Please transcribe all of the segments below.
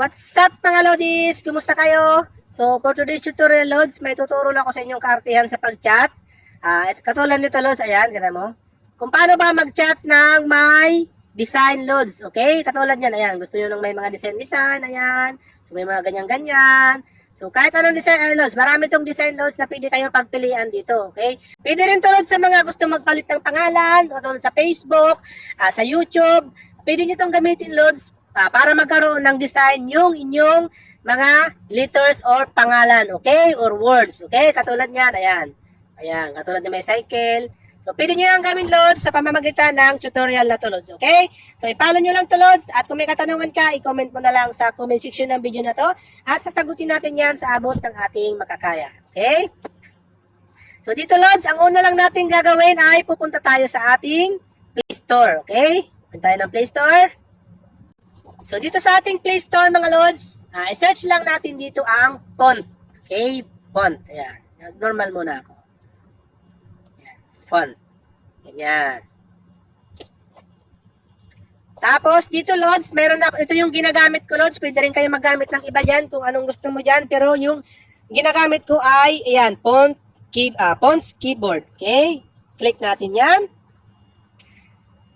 What's up mga Lodis? Kumusta kayo? So for today's tutorial Lods, may tuturo lang ako sa inyong kaartihan sa pag-chat. Ito katulad nito Lods, ayan, gana mo. Kung paano ba mag-chat ng may design Lods, okay? Katulad yan, ayan, gusto niyo ng may mga design-design, ayan. So may mga ganyan-ganyan. So kahit anong design ay Lods, marami tong design Lods na pwede kayong pagpilian dito, okay? Pwede rin tulad sa mga gusto magpalit ng pangalan, katulad sa Facebook, ah, sa YouTube. Pwede nyo itong gamitin Lods ah, para magkaroon ng design yung inyong mga letters or pangalan, okay? Or words, okay? Katulad niyan, ayan. Ayan, katulad ng may cycle. So, pwede nyo yung gawin, Lods, sa pamamagitan ng tutorial na to, Lods, okay? So, ipalo nyo lang to, Lods, at kung may katanungan ka, i-comment mo na lang sa comment section ng video na to, at sasagutin natin yan sa abot ng ating makakaya, okay? So, dito, Lods, ang una lang natin gagawin ay pupunta tayo sa ating Play Store, okay? Punta tayo ng Play Store. So, dito sa ating Play Store, mga Lods, ah, i-search lang natin dito ang font. Okay? Font. Ayan. Normal muna ako. Ayan. Font. Ganyan. Tapos, dito, Lods, meron ako, ito yung ginagamit ko, Lods. Pwede rin kayo magamit ng iba dyan kung anong gusto mo dyan. Pero yung ginagamit ko ay, ayan, font, key, ah, fonts keyboard. Okay? Click natin yan.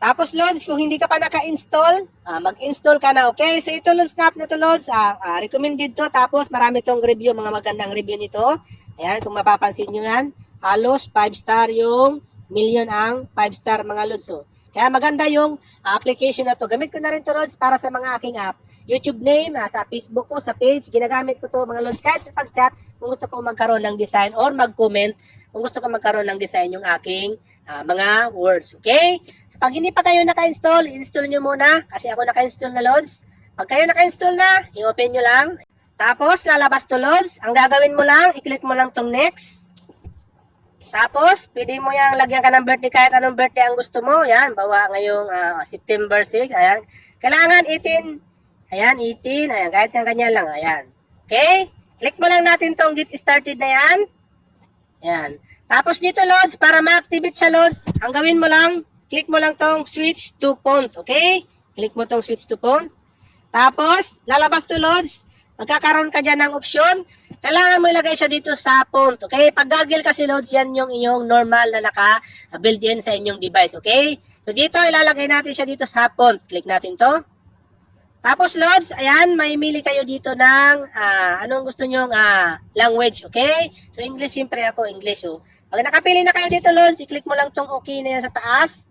Tapos, Lods, kung hindi ka pa naka-install, ah, mag-install ka na, okay? So, ito, Lods, snap na to, Lods. Ah, ah, recommended to. Tapos, marami tong review, mga magandang review nito. Ayan, kung mapapansin nyo yan. Halos 5 star yung million ang 5 star mga Lods. Kaya maganda yung ah, application na to. Gamit ko na rin to, Lods, para sa mga aking app. YouTube name, ah, sa Facebook ko, sa page. Ginagamit ko to, mga Lods. Kahit sa pag-chat, kung gusto ko magkaroon ng design or mag-comment, kung gusto ko magkaroon ng design yung aking ah, mga words. Okay? Pag hindi pa kayo naka-install, install nyo muna. Kasi ako naka-install na, Lods. Pag kayo naka-install na, i-open nyo lang. Tapos, lalabas to, Lods. Ang gagawin mo lang, i-click mo lang tong next. Tapos, pwede mo yang lagyan ka ng birthday kahit anong birthday ang gusto mo. Yan, bawa ngayong ah, September 6. Ayan. Kailangan 18. Ayan, 18. Ayan, kahit ng kanya lang. Ayan. Okay? Click mo lang natin tong get started na yan. Ayan. Tapos dito, Lods, para ma-activate siya, Lods, ang gawin mo lang, click mo lang tong switch to font. Okay? Click mo tong switch to font. Tapos, lalabas to, Lods, magkakaroon ka dyan ng option. Kailangan mo ilagay siya dito sa font. Okay? Pag gagil kasi, Lods, yan yung iyong normal na naka-build in sa inyong device. Okay? So, dito, ilalagay natin siya dito sa font. Click natin to. Tapos, Lods, ayan, may mili kayo dito ng ah, anong gusto nyong ah, language, okay? So, English, siyempre ako, English, oh. Pag nakapili na kayo dito, Lods, i-click mo lang tong okay na yan sa taas.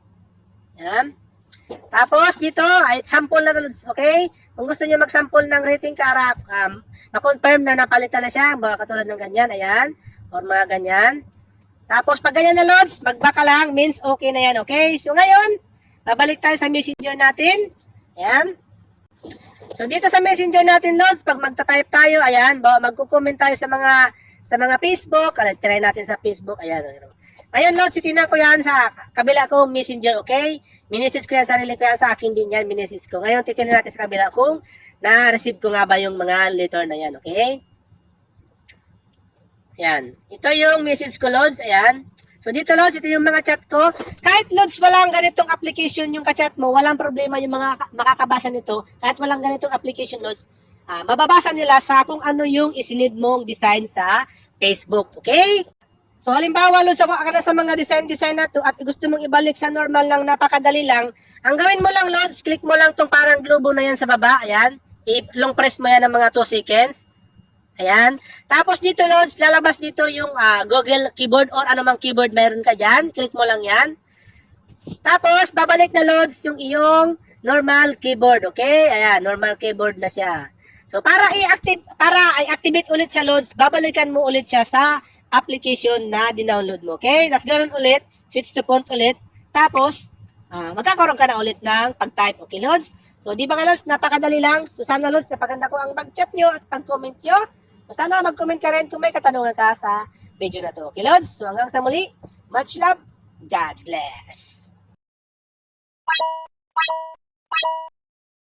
Ayan. Tapos, dito, ay sample na, Lods, okay? Kung gusto nyo mag-sample ng rating para um, ma-confirm na napalitan na siya, mga katulad ng ganyan, ayan, or mga ganyan. Tapos, pag ganyan na, Lods, mag-back ka lang, means okay na yan, okay? So, ngayon, babalik tayo sa messenger natin. Ayan. So dito sa Messenger natin, Lods, pag magta-type tayo, ayan, magko-comment tayo sa mga sa mga Facebook, alam, try natin sa Facebook, ayan. Ayan. Ngayon, Lods, titignan ko yan sa kabila ko Messenger, okay? Minisage ko yan, sarili ko yan, sa akin din yan, minisage ko. Ngayon, titignan natin sa kabila kung na-receive ko nga ba yung mga letter na yan, okay? Ayan. Ito yung message ko, Lods. Ayan. So, dito, Lods, ito yung mga chat ko. Kahit, Lods, walang ganitong application yung kachat mo, walang problema yung mga ka- makakabasa nito. Kahit walang ganitong application, Lods, ah, mababasa nila sa kung ano yung isinid mong design sa Facebook. Okay? So, halimbawa, Lods, ka na sa mga design-design na to at gusto mong ibalik sa normal lang, napakadali lang, ang gawin mo lang, Lods, click mo lang tong parang globo na yan sa baba. Ayan. I-long press mo yan ng mga 2 seconds. Ayan. Tapos dito, Lods, lalabas dito yung ah, Google keyboard or anumang keyboard meron ka dyan. Click mo lang yan. Tapos, babalik na, Lods, yung iyong normal keyboard. Okay? Ayan, normal keyboard na siya. So, para i-active, para i-activate ulit siya, Lods, babalikan mo ulit siya sa application na dinownload mo. Okay? Tapos ganun ulit, switch to font ulit. Tapos, uh, magkakaroon ka na ulit ng pag-type. Okay, Lods? So, di ba nga, Lods? Napakadali lang. So, sana, Lods, napaganda ko ang pag-chat nyo at pag-comment nyo. So, sana mag-comment ka rin kung may katanungan ka sa video na to. Okay, Lods? So, hanggang sa muli, much love, God bless.